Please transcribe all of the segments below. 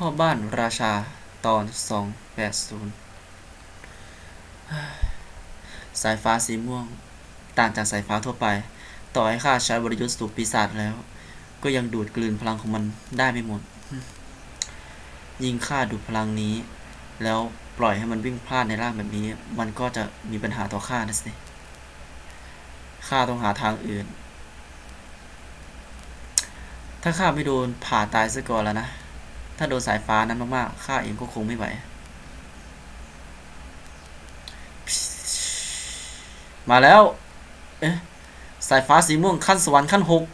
พ่อบ้านราชาตอน 280 สายฟ้าสีม่วง ต่างจากสายฟ้าทั่วไป ต่อให้ข้าใช้บริยุทธ์สูบปีศาจแล้ว ก็ยังดูดกลืนพลังของมันได้ไม่หมด ยิ่งข้าดูดพลังนี้ แล้วปล่อยให้มันวิ่งพลาดในร่างแบบนี้ มันก็จะมีปัญหาต่อข้านะสิข้าต้องหาทางอื่น ถ้าข้าไม่โดนผ่าตายซะก่อนแล้วนะ ถ้าโดนสายฟ้านั้นมากๆข้าเองก็คงไม่ไหว มาแล้ว เอ๊ะ สายฟ้าสีม่วงขั้นสวรรค์ขั้นหก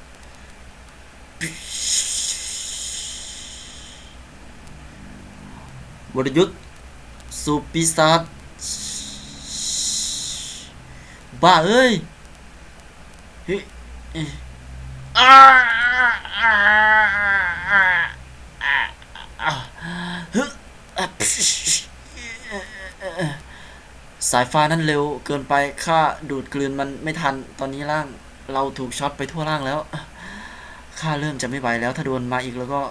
บรยุทธ์สูบปีศาจบ้าเอ้ยเฮ้ยเอ๊ะอ้าอ้าอ้าอ้าอ้าฮึอะ สายฟ้านั้นเร็วเกินไปข้าดูดกลืนมันไม่ทันตอนนี้ร่าง เราถูกช็อตไปทั่วร่างแล้วข้าเริ่มจะไม่ไหวแล้วถ้าโดนมาอีกแล้วก็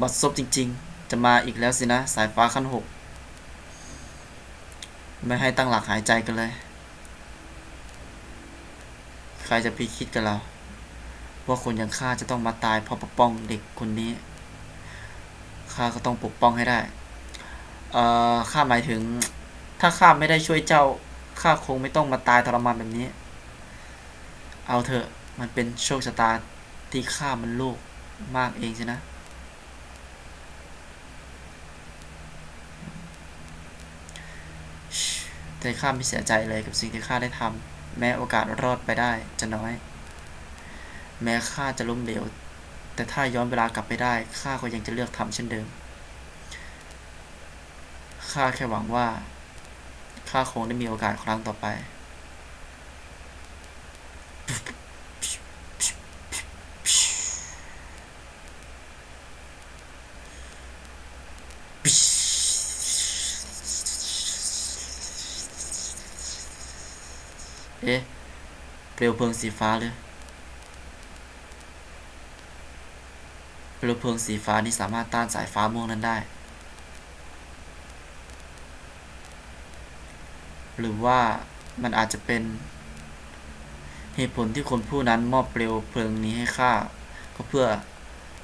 บัดซบจริง ๆ จะมาอีกแล้วสินะ สายฟ้าขั้นหกไม่ให้ตั้งหลักหายใจกันเลย ใครจะพิคิดกับเรา ว่าคนอย่างข้าจะต้องมาตายเพราะปกป้องเด็กคนนี้ข้าก็ต้องปกป้องให้ได้เอ่อข้าหมายถึง ถ้าข้าไม่ได้ช่วยเจ้าข้าคงไม่ต้องมาตายทรมานแบบนี้ เอาเถอะมันเป็นโชคชะตาที่ข้ามันโลกมากเองใช่นะแต่ข้าไม่เสียใจเลยกับสิ่งที่ข้าได้ทำแม้โอกาสรอดไปได้จะน้อย แม้ข้าจะล้มเหลว แต่ถ้าย้อนเวลากลับไปได้ข้าก็ยังจะเลือกทำเช่นเดิมข้าแค่หวังว่าข้าคงได้มีโอกาสครั้งต่อไปเอ๊ะเปลวเพลิงสีฟ้าเลย เปลวเพลิงสีฟ้านี่สามารถต้านสายฟ้าม่วงนั้นได้ หรือว่ามันอาจจะเป็น เหตุผลที่คนผู้นั้นมอบเปลวเพลิงนี้ให้ข้าก็เพื่อ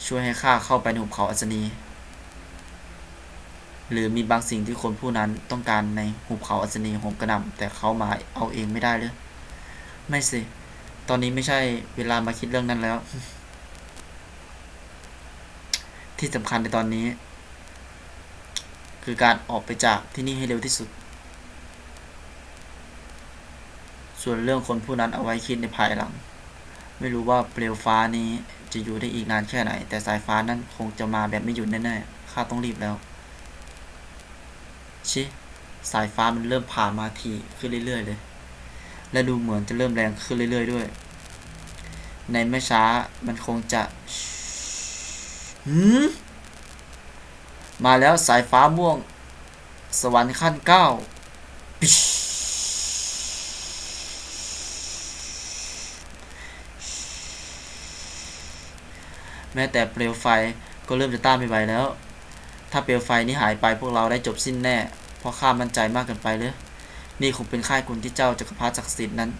ช่วยให้ข้าเข้าไปในหุบเขาอัศนี หรือมีบางสิ่งที่คนผู้นั้นต้องการในหุบเขาอัศนีโหมกระหน่ำแต่เขามาเอาเองไม่ได้เลยไม่สิ ตอนนี้ไม่ใช่เวลามาคิดเรื่องนั้นแล้ว ที่สำคัญในตอนนี้ คือการออกไปจากที่นี่ให้เร็วที่สุด ส่วนเรื่องคนผู้นั้นเอาไว้คิดในภายหลัง ไม่รู้ว่าเปลวฟ้านี้จะอยู่ได้อีกนานแค่ไหน แต่สายฟ้านั้นคงจะมาแบบไม่หยุดแน่ๆข้าต้องรีบแล้ว ชิ สายฟ้ามันเริ่มผ่านมาทีขึ้นเรื่อยๆเลย และดูเหมือนจะเริ่มแรงขึ้นเรื่อยๆด้วย ในไม่ช้ามันคงจะ หืมมาแล้วสายฟ้าม่วง สวรรค์ขั้นเก้าปิชแม้แต่เปลวไฟก็เริ่มจะต้านไม่ไหวแล้ว ถ้าเปลวไฟนี้หายไปพวกเราได้จบสิ้นแน่ เพราะข้ามั่นใจมากเกินไปเลยนี่คงเป็นค่ายกุลที่เจ้าจักรพรรดิศักดิ์สิทธิ์นั้น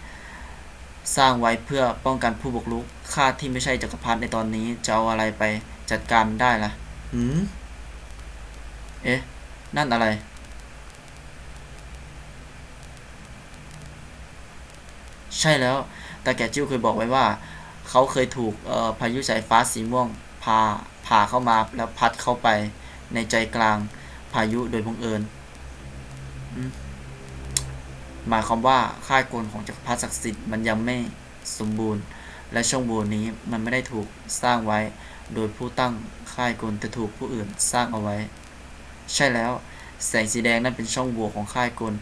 สร้างไว้เพื่อป้องกันผู้บุกรุกข้าที่ไม่ใช่จักรพรรดิในตอนนี้จะเอาอะไรไป จัดการได้ล่ะหืมเอ๊ะ นั่นอะไร ใช่แล้วต่แก่จิ้วเคยบอกไว้ว่า เขาเคยถูกพายุสายฟ้าสีม่วงพาผ่าเข้ามาแล้วพัดเข้าไปในใจกลางพายุโดยบังเอิญหมายความว่าค่ายกลของจักรพรรดิศักดิ์สิทธิ์มันยังไม่สมบูรณ์ และช่องโหว่นี้มันไม่ได้ถูกสร้างไว้ โดยผู้ตั้งค่ายกลแต่ถูกผู้อื่นสร้างเอาไว้ ใช่แล้ว แสงสีแดงนั่นเป็นช่องโหว่ของค่ายกล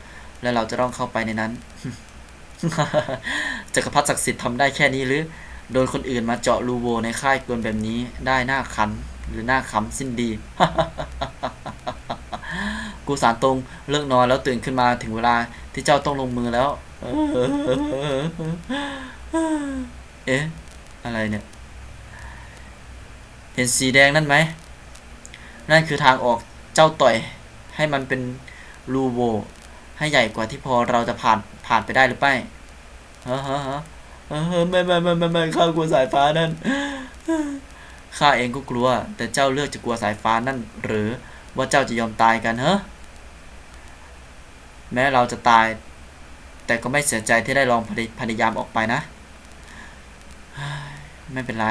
และเราจะต้องเข้าไปในนั้น จักรพรรดิศักดิ์สิทธิ์ทำได้แค่นี้หรือ โดนคนอื่นมาเจาะรูโวในค่ายกลแบบนี้ได้หน้าคันหรือหน้าขำสิ้นดี กูสารตรงเลิกนอนแล้วตื่นขึ้นมาถึงเวลาที่เจ้าต้องลงมือแล้ว เอ๊ะ อะไรเนี่ย เห็นสีแดงนั่นไหม นั่นคือทางออกเจ้าต่อย ให้มันเป็นรูโวให้ใหญ่กว่าที่พอเราจะผ่านผ่านไปได้หรือไม่ฮะฮะฮะเออไม่ไม่ไม่ไม่ไม่ข้ากลัวสายฟ้านั่น ข้าเองก็กลัว แต่เจ้าเลือกจะกลัวสายฟ้านั่น หรือว่าเจ้าจะยอมตายกันเฮ้แม้เราจะตาย แต่ก็ไม่เสียใจที่ได้ลองพยายามออกไปนะ ไม่เป็นไร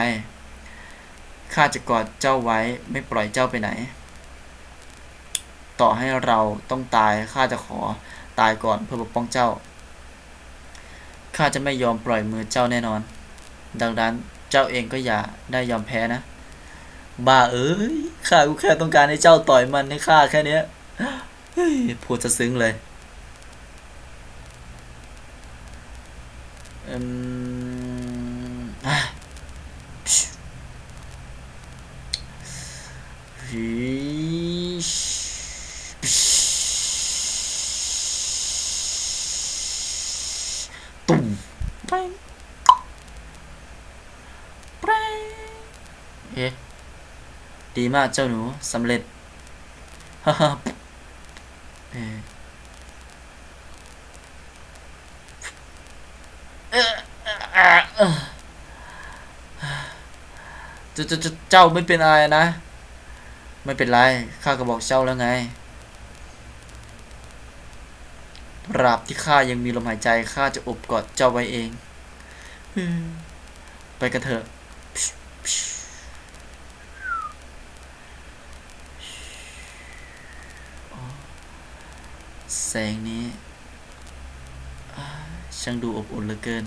ข้าจะกอดเจ้าไว้ไม่ปล่อยเจ้าไปไหน ต่อให้เราต้องตายข้าจะขอตายก่อนเพื่อปกป้องเจ้า ข้าจะไม่ยอมปล่อยมือเจ้าแน่นอน ดังนั้นเจ้าเองก็อย่าได้ยอมแพ้นะ บ้าเอ้ยข้าก็แค่ต้องการให้เจ้าต่อยมันให้ข้าแค่เนี้ยเฮ้ยพูดจะซึ้งเลยอืมอะฮิชตุ่มแปงแปงเอ๊ะ ดีมากเจ้าหนูสำเร็จฮ่าฮ่าเอ่อจ้าเจ้าเจ้าไม่เป็นอะไรนะ ไม่เป็นไรข้าก็บอกเจ้าแล้วไงตราบที่ข้ายังมีลมหายใจข้าจะอบกอดเจ้าไว้เอง ไปกันเถอะ แสงนี้ช่างดูอบอุ่นเหลือเกิน